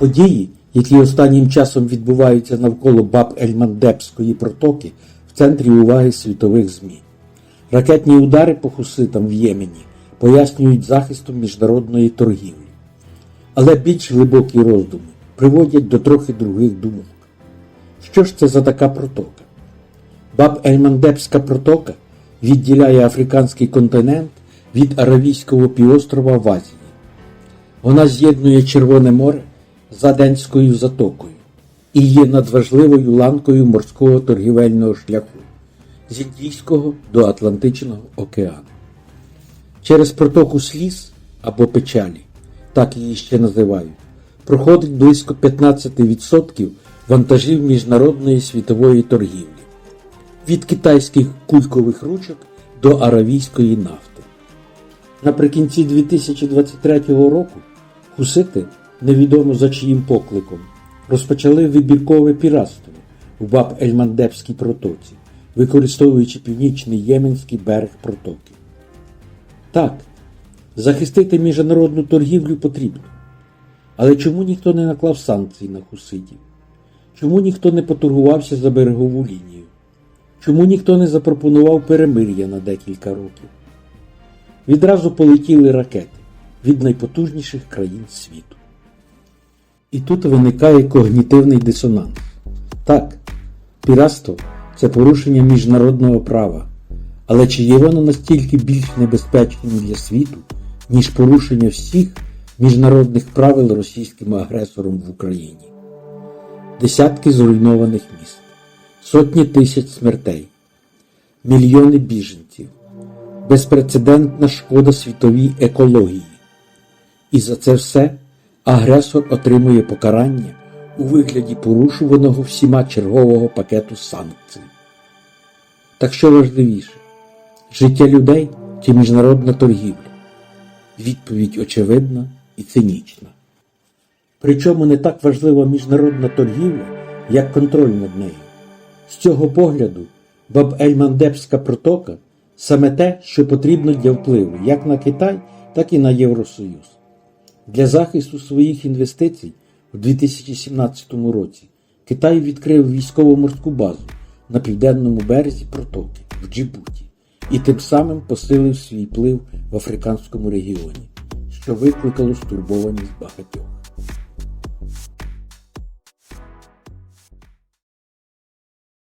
Події, які останнім часом відбуваються навколо баб Ельмандепської протоки, в центрі уваги світових ЗМІ. Ракетні удари по хуситам в Ємені пояснюють захистом міжнародної торгівлі. Але більш глибокі роздуми приводять до трохи других думок. Що ж це за така протока? Баб Ельмандепська протока відділяє африканський континент від Аравійського півострова в Азії. Вона з'єднує Червоне море з Аденською затокою і є надважливою ланкою морського торгівельного шляху з Індійського до Атлантичного океану. Через протоку сліз або печалі, так її ще називають, проходить близько 15% вантажів міжнародної світової торгівлі від китайських кулькових ручок до аравійської нафти. Наприкінці 2023 року хусити, невідомо за чиїм покликом, розпочали вибіркове піратство в баб Ельмандепській протоці, використовуючи північний єменський берег протоки. Так, захистити міжнародну торгівлю потрібно. Але чому ніхто не наклав санкцій на хусидів? Чому ніхто не поторгувався за берегову лінію? Чому ніхто не запропонував перемир'я на декілька років? Відразу полетіли ракети від найпотужніших країн світу. І тут виникає когнітивний дисонанс. Так, піратство це порушення міжнародного права, але чи є воно настільки більш небезпечним для світу, ніж порушення всіх міжнародних правил російським агресором в Україні? Десятки зруйнованих міст, сотні тисяч смертей, мільйони біженців, безпрецедентна шкода світовій екології. І за це все агресор отримує покарання у вигляді порушуваного всіма чергового пакету санкцій. Так що важливіше життя людей чи міжнародна торгівля? Відповідь очевидна і цинічна. Причому не так важлива міжнародна торгівля, як контроль над нею. З цього погляду Баб-Ель-Мандебська протока саме те, що потрібно для впливу як на Китай, так і на Євросоюз. Для захисту своїх інвестицій у 2017 році Китай відкрив військово-морську базу на південному березі протоки в Джибуті і тим самим посилив свій вплив в африканському регіоні, що викликало стурбованість багатьох.